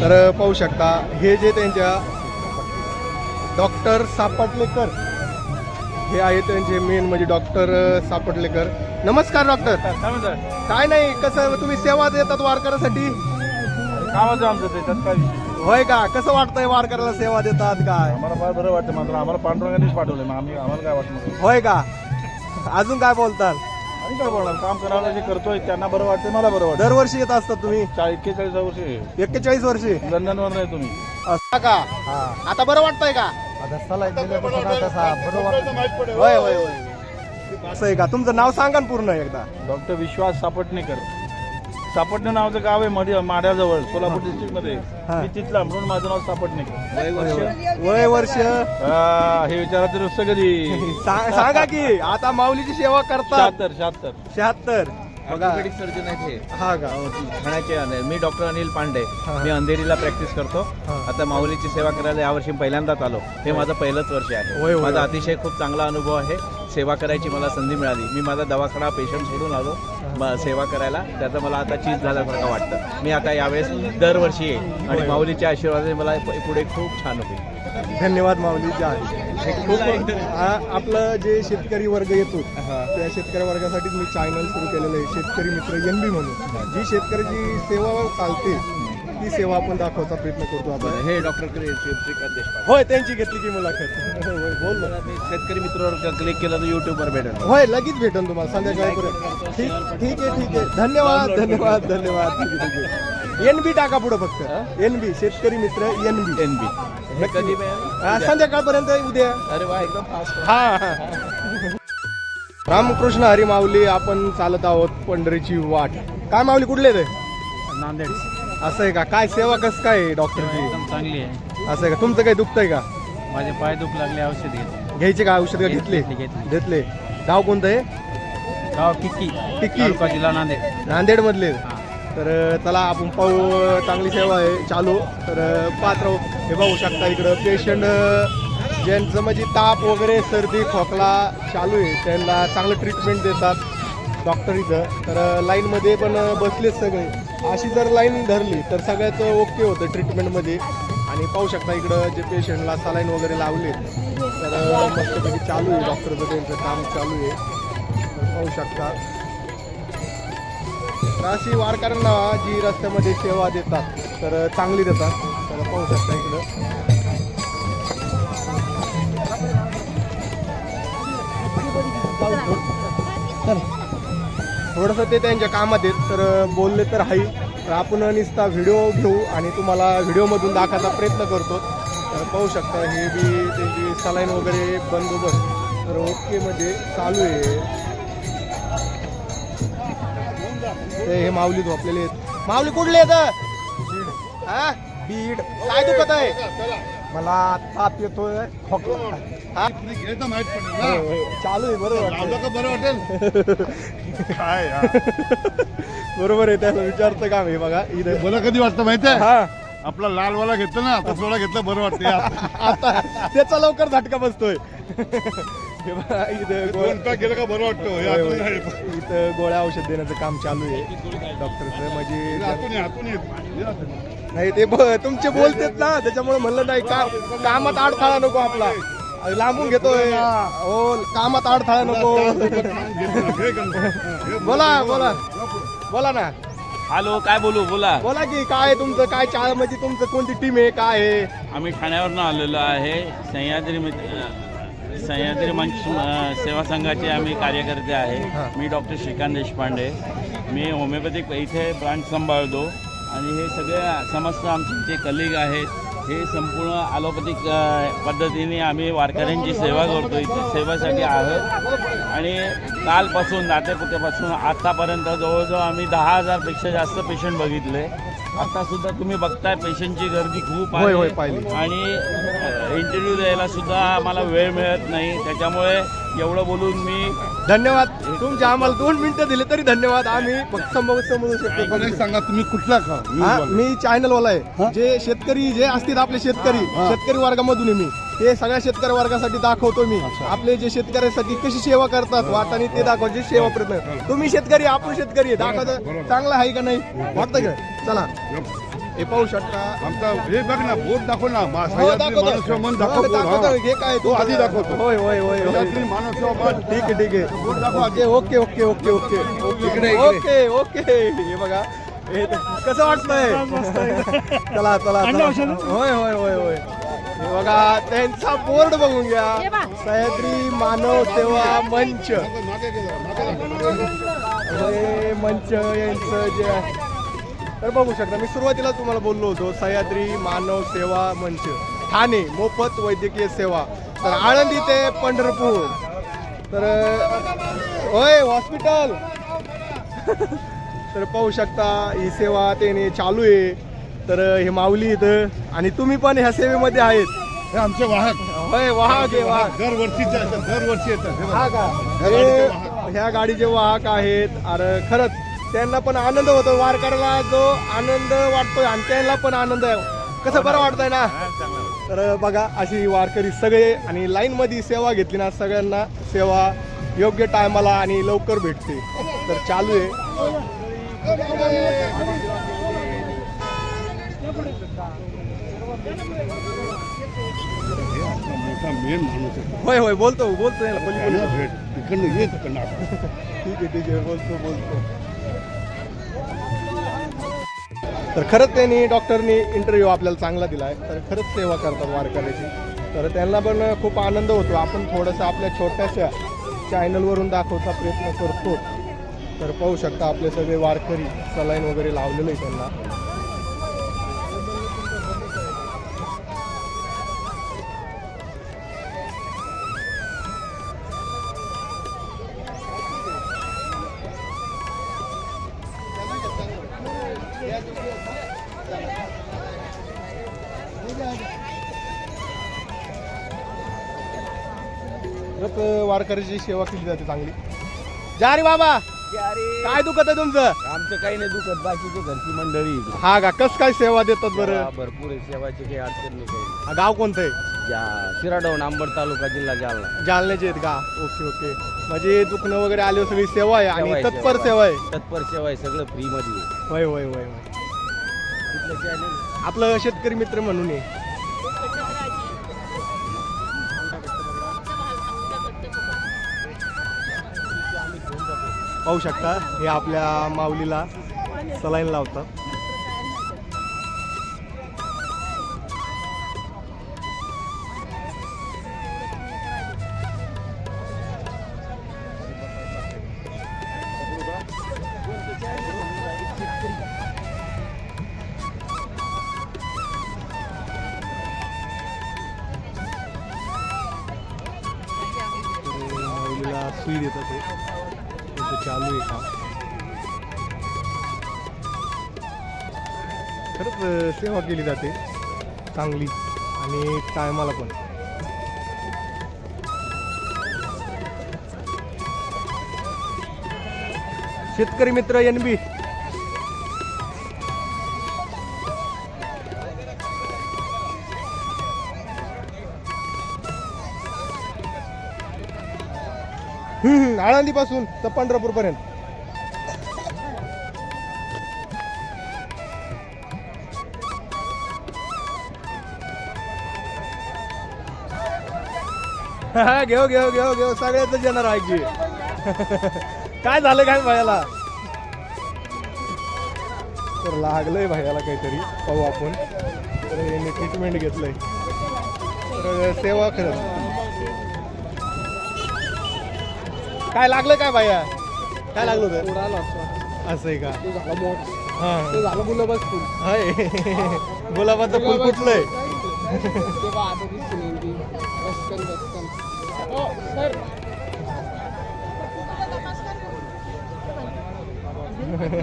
तर पाहू शकता हे जे त्यांच्या डॉक्टर सापटलेकर हे आहे त्यांचे मेन म्हणजे डॉक्टर सापटलेकर नमस्कार डॉक्टर. काय नाही कसं तुम्ही सेवा देतात वारकऱ्यासाठी? कामाचं आमचं त्याच्यात काय विषय? होय का? कसं वाटतंय वारकऱ्याला सेवा देतात काय? आम्हाला फार बरं वाटतं मात्र आम्हाला पांडुरंगानेच पाठवलं मग आम्ही आम्हाला काय वाटलं होय का? अजून काय बोलताल? आणि काय बोलणार? काम करायला जे करतोय त्यांना बरं वाटतं मला बरं वाटतं दरवर्षी येत असतात तुम्ही? चाळीस एक्केचाळीस वर्षी. एक्केचाळीस वर्षी? लंडनवर नाही तुम्ही. असता का? आता बरं वाटतंय का? होय होय होय. असं आहे का? तुमचं नाव सांगा ना पूर्ण एकदा. डॉक्टर विश्वास सापटणेकर. सापटणे नावाचं गाव आहे मध्ये माड्याजवळ सोलापूर डिस्ट्रिक्टमध्ये. मी तिथला म्हणून माझं नाव सापटणेकर वय वर्ष. हा, हे विचारायचं नुसतं कधी. सा- सांगा की आता माऊलीची सेवा करतात. शहात्तर शहात्तर. शहात्तर. बघा ऑर्थोपेडिक सर्जन आहेत हे. हा का ठाण्याचे आहे. मी डॉक्टर अनिल पांडे. हा. मी अंधेरीला प्रॅक्टिस करतो. हा. आता माऊलीची सेवा करायला यावर्षी पहिल्यांदाच आलो. हे माझं पहिलंच वर्ष होय, आहे. होय. माझा अतिशय खूप चांगला अनुभव आहे. सेवा करायची मला संधी मिळाली. मी माझा दवाखाना पेशंट सोडून आलो. म- सेवा करायला. त्याचं मला आता चीज झाल्यासारखं वाटतं. मी आता यावेळेस दरवर्षी येईल आणि माऊलीच्या आशीर्वादाने मला प- पुढे खूप छान होईल. धन्यवाद माऊली जय खूप आ- आपलं जे शेतकरी वर्ग येतो त्या शेतकरी वर्गासाठीच मी चॅनल सुरू केलेलं आहे शेतकरी मित्र एन बी म्हणून. जी शेतकऱ्याची सेवा चालते ती सेवा आपण दाखवायचा प्रयत्न करतो आपण. हे डॉक्टर श्रीकांत देशपांडे. होय त्यांची घेतली की मुलाखत. होय, बोल ना. मी शेतकरी मित्रावर क्लिक केलं तर युट्यूबवर भेटेल. होय लगेच भेटेल तुम्हाला संध्याकाळपर्यंत. ठीक ठीक आहे ठीक आहे. धन्यवाद धन्यवाद धन्यवाद. ठीक आहे ठीक आहे एन बी टाका पुढं फक्त. एन बी शेतकरी मित्र एन बी. एन बी. कधी मिळेल? संध्याकाळपर्यंत उद्या. अरे वा एकदम फास्ट हा. हा. रामकृष्ण हरी माऊली आपण चालत आहोत पंढरीची वाट. काय माऊली कुठले ते? नांदेड. असं आहे का? काय सेवा कसं काय आहे डॉक्टरची एकदम चांगली आहे. असं आहे का? तुमचं काही दुखतंय का? माझे पाय दुख लागले औषध घेतले. घ्यायचे का औषध? का घेतले. घेतली, घेतली. घेतले. गाव कोणतं आहे? गाव टिक्की तालुका जिल्हा नांदेड. नांदेड मधले तर चला आपण पाहू चांगली सेवा आहे चालू. तर पात्र हो, हे पाहू शकता इकडं. पेशंट ज्यांचं म्हणजे ताप वगैरे सर्दी खोकला चालू आहे त्यांना चांगलं ट्रीटमेंट देतात डॉक्टर इथं. तर लाईनमध्ये पण बसलेच सगळे. अशी जर लाईन धरली तर सगळ्याचं ओके होतं ट्रीटमेंटमध्ये आणि पाहू शकता इकडं जे पेशंटला सलाईन वगैरे लावले तर मस्तपैकी चालू आहे डॉक्टरचं त्यांचं काम चालू आहे. पाहू शकता. अशी वारकऱ्यांना जी रस्त्यामध्ये सेवा देतात तर चांगली देतात. तर पाहू शकता इकडं. थोडंसं ते त्यांच्या कामात आहेत तर बोलले तर हाई. तर आपण निसता व्हिडिओ घेऊ आणि तुम्हाला व्हिडिओमधून दाखवायचा प्रयत्न करतो. तर पाहू शकता हे बी त्यांची सलाईन वगैरे बंदोबस्त. तर ओके म्हणजे चालू आहे. हे माऊली झोपलेले आहेत. माऊली कुठले आहेत? हा? बीड. काय दुखत आहे? मला ताप येतोय. चालू आहे बरोबर बरं वाटेल? काय बरोबर आहे त्याला विचारतं काम हे बघा. इथं. मला कधी वाटतं माहितीये हा. आपला लाल वाला घेतला ना तसवाला घेतलं बरं वाटतं आता त्याचा लवकर झटका बसतोय. हे बघा, इथं गो- दोन पॅक गेलं का बरं वाटतं? हे होय, आतून. इथं गोळ्या औषध देण्याचं काम चालू आहे. डॉक्टरचं हे म्हणजे आतून आतून. हे आतून. नाही ते ब- तुमचे बोलतेत ना त्याच्यामुळे म्हणलं नाही का कामात अडथळा नको आपला. लांबून घेतोय. हो. कामात अडथळा नको. हे. हे बोला. बोला बोला. ना. हॅलो काय बोलू? बोला. बोला की काय तुमचं? काय चाळ म्हणजे तुमचं कोणती टीम आहे? काय आहे? आम्ही ठाण्यावरनं आलेलो आहे. सह्याद्री मित्र सह्याद्री मंच सेवा संघाचे आम्ही कार्यकर्ते. आहे. मी डॉक्टर श्रीकांत देशपांडे. मी होमिओपॅथिक इथे ब्रांच सांभाळतो. आणि हे सगळे समस्त आमचे जे कलिग आहेत हे संपूर्ण ॲलोपॅथिक पद्धतीने आम्ही वारकऱ्यांची सेवा करतो. इथे सेवेसाठी आहोत. आणि कालपासून नातेपुतेपासून आत्तापर्यंत जवळजवळ आम्ही दहा हजारपेक्षा जास्त पेशंट बघितले. आता सुद्धा तुम्ही बघताय पेशंटची गर्दी खूप होय, होय, आहे. पाहिली. आणि इंटरव्ह्यू द्यायला सुद्धा आम्हाला वेळ मिळत नाही. त्याच्यामुळे एवढं बोलून मी धन्यवाद. तुमचे आम्हाला दोन मिनिटं दिले तरी धन्यवाद. आम्ही फक्त मला एक शकतो सांगा तुम्ही कुठला का? हा, मी चॅनल वाला आहे. जे शेतकरी जे असतील आपले शेतकरी शेतकरी वर्गामधून आहे मी. ते सगळ्या शेतकरी वर्गासाठी दाखवतो मी. आपले जे शेतकऱ्यासाठी कशी सेवा करतात वाटाने ते दाखवायची सेवा प्रयत्न तुम्ही शेतकरी आपण शेतकरी. दाखवायचं चांगलं आहे का नाही? वाटतं का? चला. हे पाहू शकता. आमचा हे बघ ना बोट दाखव ना. हो, दाखवतो. मन हो, दाखव बोट, दाखवतो. हा. हे काय तो आधी दाखवतो. होय होय होय मन. ठीक आहे ठीक बोट आहे दाखव आधी. Okay okay okay okay okay. Okay. Okay हे बघा. हे कसं वाटतंय? चला चला. होय होय होय होय. हे बघा त्यांचा बोर्ड बघून घ्या. सह्याद्री मानव सेवा मंच. हे मंच यांचं जे आहे. तर बघू शकता मी सुरुवातीला तुम्हाला बोललो होतो सह्याद्री मानव सेवा मंच. ठाणे मोफत वैद्यकीय सेवा. तर आळंदी ते पंढरपूर. तर होय हॉस्पिटल तर पाहू शकता ही सेवा त्याने चालू आहे. तर हे माऊली इथं. आणि तुम्ही पण ह्या सेवेमध्ये आहेत. हे आमचे वाहक. होय वाहक आहे वाहक. दरवर्षीचे दरवर्षी येतात. हे बघा. हा का? ह्या गाडीचे वाहक. हे ह्या गाडीचे वाहक आहेत. अरे खरंच त्यांना पण आनंद होतो. वारकऱ्याला जो आनंद वाटतोय आणि त्यांना पण आनंद आहे. कसं बरं वाटतंय ना? तर बघा अशी वारकरी सगळे आणि लाईन मध्ये सेवा घेतली ना सगळ्यांना सेवा योग्य टायमाला आणि लवकर भेटते. तर चालू आहे. हे मोठा मेन माणूस आहे होय होय बोलतो बोलतो याला भेट तिकडनं ये तिकडनं. ठीक आहे ठीक आहे बोलतो बोलतो. तर खरंच त्यांनी डॉक्टरनी इंटरव्ह्यू आपल्याला चांगला दिला आहे तर खरंच सेवा करतात वारकऱ्याची. तर त्यांना पण खूप आनंद होतो. आपण थोडंसं आपल्या छोट्याशा चॅनलवरून दाखवचा प्रयत्न करतो. तर पाहू शकता आपले सगळे वारकरी सलाईन वगैरे लावलेलं आहे त्यांना. खरंच वारकऱ्याची सेवा केली जाते चांगली. जा रे बाबा. काय दुखत आहे तुमचं? आमचं काही नाही दुखत बाकीची घरची मंडळी. हा का? कस काय सेवा देतात बरं? भरपूर आहे सेवाची काही अडचण नाही काही. हा, गाव कोणतं आहे? या शिराडवण अंबड तालुका जिल्हा जालना. जालन्याचे आहेत का? Okay okay. म्हणजे दुखणं वगैरे आले सगळी सेवा आहे सेवा आणि आहे, तत्पर सेवा आहे. तत्पर सेवा आहे सगळं फ्री मध्ये आहे. होय होय होय होय. कुठलं channel? आपलं शेतकरी मित्र म्हणून आहे. पाहू शकता हे आपल्या माऊलीला सलाईन लावतात माऊलीला सुई देतात ते चालू आहे का? खरंच सेवा केली जाते. चांगली. आणि टायमाला पण. शेतकरी मित्र एन बी. आळंदी पासून तर पंढरपूर पर्यंत हा, घेऊ घेऊ घेऊ घेऊ सगळ्याच येणार आहे की. काय झालं काय भायाला? तर लागलंय भायाला काहीतरी पाहू आपण. तर ट्रीटमेंट घेतलंय. तर सेवा खरं. काय लागलं काय बाया? काय लागलं होतं? असं आहे का? झालं मोठ. हा. फुल. हाय. गुलाबाचं फुल कुठलंय